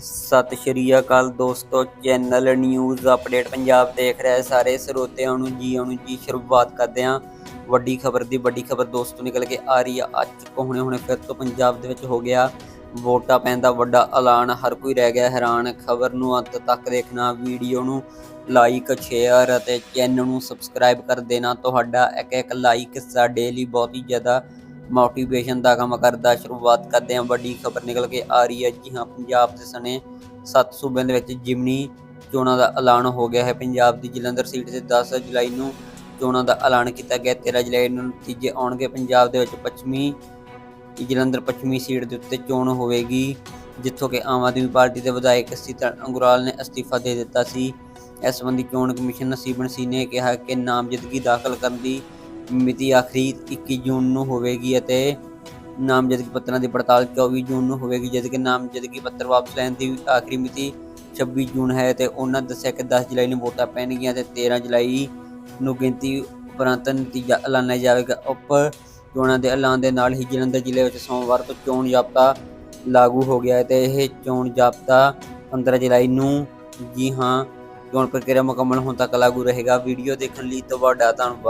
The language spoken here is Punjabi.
ਸਤਿ ਸ਼੍ਰੀ ਅਕਾਲ ਦੋਸਤੋ, ਚੈਨਲ ਨਿਊਜ਼ ਅਪਡੇਟ ਪੰਜਾਬ ਦੇਖ ਰਹੇ ਸਾਰੇ ਸਰੋਤਿਆਂ ਨੂੰ ਜੀ ਆਉਣ ਜੀ ਸ਼ੁਰੂਆਤ ਕਰਦੇ ਹਾਂ। ਵੱਡੀ ਖਬਰ ਦੀ ਵੱਡੀ ਖਬਰ ਦੋਸਤੋ ਨਿਕਲ ਕੇ ਆ ਰਹੀ ਆ। ਅੱਜ ਹੁਣੇ ਹੁਣੇ ਫਿਰ ਤੋਂ ਪੰਜਾਬ ਦੇ ਵਿੱਚ ਹੋ ਗਿਆ। ਵੋਟਾਂ ਪੈਣ ਦਾ ਵੱਡਾ ਐਲਾਨ, ਹਰ ਕੋਈ ਰਹਿ ਗਿਆ ਹੈਰਾਨ। ਖਬਰ ਨੂੰ ਅੰਤ ਤੱਕ ਦੇਖਣਾ, ਵੀਡੀਓ ਨੂੰ ਲਾਈਕ ਸ਼ੇਅਰ ਅਤੇ ਚੈਨਲ ਨੂੰ ਸਬਸਕ੍ਰਾਈਬ ਕਰ ਦੇਣਾ। ਤੁਹਾਡਾ ਇੱਕ ਇੱਕ ਲਾਈਕ ਸਾਡੇ ਲਈ ਬਹੁਤ ਹੀ ਜ਼ਿਆਦਾ ਮੋਟੀਵੇਸ਼ਨ ਦਾ ਕੰਮ ਕਰਦਾ, ਸ਼ੁਰੂਆਤ ਕਰਦੇ ਹਾਂ, ਵੱਡੀ ਖਬਰ ਨਿਕਲ ਕੇ ਆ ਰਹੀ ਹੈ। ਜੀ ਹਾਂ, ਪੰਜਾਬ ਦੇ ਸਣੇ ਸੱਤ ਸੂਬਿਆਂ ਦੇ ਵਿੱਚ ਜਿਮਨੀ ਚੋਣਾਂ ਦਾ ਐਲਾਨ ਹੋ ਗਿਆ ਹੈ। ਪੰਜਾਬ ਦੀ ਜਲੰਧਰ ਸੀਟ ਤੇ 10 ਜੁਲਾਈ ਨੂੰ ਚੋਣਾਂ ਦਾ ਐਲਾਨ ਕੀਤਾ ਗਿਆ। 13 ਜੁਲਾਈ ਨੂੰ ਨਤੀਜੇ ਆਉਣਗੇ। ਪੰਜਾਬ ਦੇ ਵਿੱਚ ਪੱਛਮੀ, ਜਲੰਧਰ ਪੱਛਮੀ ਸੀਟ ਦੇ ਉੱਤੇ ਚੋਣ ਹੋਵੇਗੀ, ਜਿੱਥੋਂ ਕਿ ਆਮ ਆਦਮੀ ਪਾਰਟੀ ਦੇ ਵਿਧਾਇਕ ਸੀਤਲ ਅੰਗੁਰਾਲ ਨੇ ਅਸਤੀਫਾ ਦੇ ਦਿੱਤਾ ਸੀ। ਇਸ ਸੰਬੰਧੀ ਚੋਣ ਕਮਿਸ਼ਨ ਨਸੀਬਨ ਸੀ ਨੇ ਕਿਹਾ ਕਿ ਨਾਮਜ਼ਦਗੀ ਦਾਖਲ ਕਰਨ ਦੀ ਮਿਤੀ ਆਖਰੀ 21 ਜੂਨ ਨੂੰ ਹੋਵੇਗੀ ਅਤੇ ਨਾਮਜ਼ਦਗੀ ਪੱਤਰਾਂ ਦੀ ਪੜਤਾਲ 24 ਜੂਨ ਨੂੰ ਹੋਵੇਗੀ, ਜਦਕਿ ਨਾਮਜ਼ਦਗੀ ਪੱਤਰ ਵਾਪਸ ਲੈਣ ਦੀ ਆਖਰੀ ਮਿਤੀ 26 ਜੂਨ ਹੈ ਤੇ ਉਹਨਾਂ ਦੱਸਿਆ ਕਿ 10 ਜੁਲਾਈ ਨੂੰ ਵੋਟਾਂ ਪੈਣਗੀਆਂ ਤੇ 13 ਜੁਲਾਈ ਨੂੰ ਗਿਣਤੀ ਉਪਰੰਤ ਨਤੀਜਾ ਐਲਾਨਿਆ ਜਾਵੇਗਾ। ਉਪ ਚੋਣਾਂ ਦੇ ਐਲਾਨ ਦੇ ਨਾਲ ਹੀ ਜਲੰਧਰ ਜ਼ਿਲ੍ਹੇ ਵਿੱਚ ਸੋਮਵਾਰ ਤੋਂ ਚੋਣ ਜ਼ਾਬਤਾ ਲਾਗੂ ਹੋ ਗਿਆ ਹੈ ਤੇ ਇਹ ਚੋਣ ਜ਼ਾਬਤਾ 15 ਜੁਲਾਈ ਨੂੰ ਜੀ ਹਾਂ ਚੋਣ ਪ੍ਰਕਿਰਿਆ ਮੁਕੰਮਲ ਹੋਣ ਤੱਕ ਲਾਗੂ ਰਹੇਗਾ। ਵੀਡੀਓ ਦੇਖਣ ਲਈ ਤੁਹਾਡਾ ਧੰਨਵਾਦ।